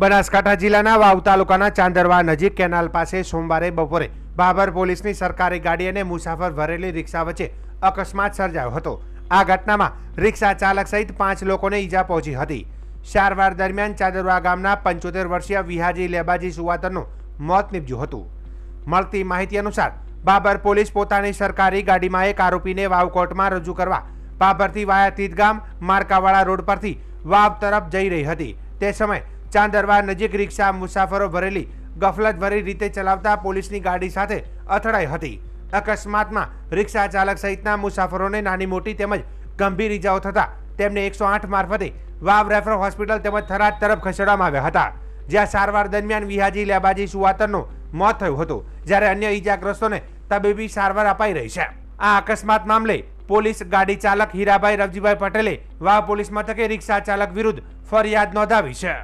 બનાસકાંઠા જિલ્લાના વાવ તાલુકાના ચાંદરવા નજીક કેનાલ પાસે સોમવારે બપોરે બાબર પોલીસની સરકારી ગાડી અને મુસાફર ભરેલી રિક્ષા વચ્ચે અકસ્માત સર્જાયો હતો. આ ઘટનામાં રિક્ષા ચાલક સહિત પાંચ લોકોને ઈજા પહોંચી હતી. સારવાર દરમિયાન ચાંદરવા ગામના પંચોતેર વર્ષીય વિહાજી લેબાજી સુવાતરનું મોત નીપજ્યું હતું. મળતી માહિતી અનુસાર બાબર પોલીસ પોતાની સરકારી ગાડીમાં એક આરોપીને વાવ કોર્ટમાં રજૂ કરવા બાબરથી વાયા તીતગામ માર્કાવાળા રોડ પરથી વાવ તરફ જઈ રહી હતી. તે સમયે ચાંદરવા નજીક રિક્ષા મુસાફરો ભરેલી ગફલતભરી રીતે ચલાવતા પોલીસની ગાડી સાથે અથડાઈ હતી. અકસ્માતમાં રિક્ષા ચાલક સહિતના મુસાફરોને નાની મોટી તેમજ ગંભીર ઇજાઓ થતા તેમને એકસો આઠ મારફતે વાવ રેફર હોસ્પિટલ તેમજ થરાદ તરફ ખસેડવામાં આવ્યા હતા. જ્યાં સારવાર દરમિયાન વિહાજી લેબાજી સુવાતરનું મોત થયું હતું, જ્યારે અન્ય ઈજાગ્રસ્તોને તબીબી સારવાર અપાઈ રહી છે. આ અકસ્માત મામલે પોલીસ ગાડી ચાલક હીરાભાઈ રવજીભાઈ પટેલે વાવ પોલીસ મથકે રિક્ષા ચાલક વિરુદ્ધ ફરિયાદ નોંધાવી છે.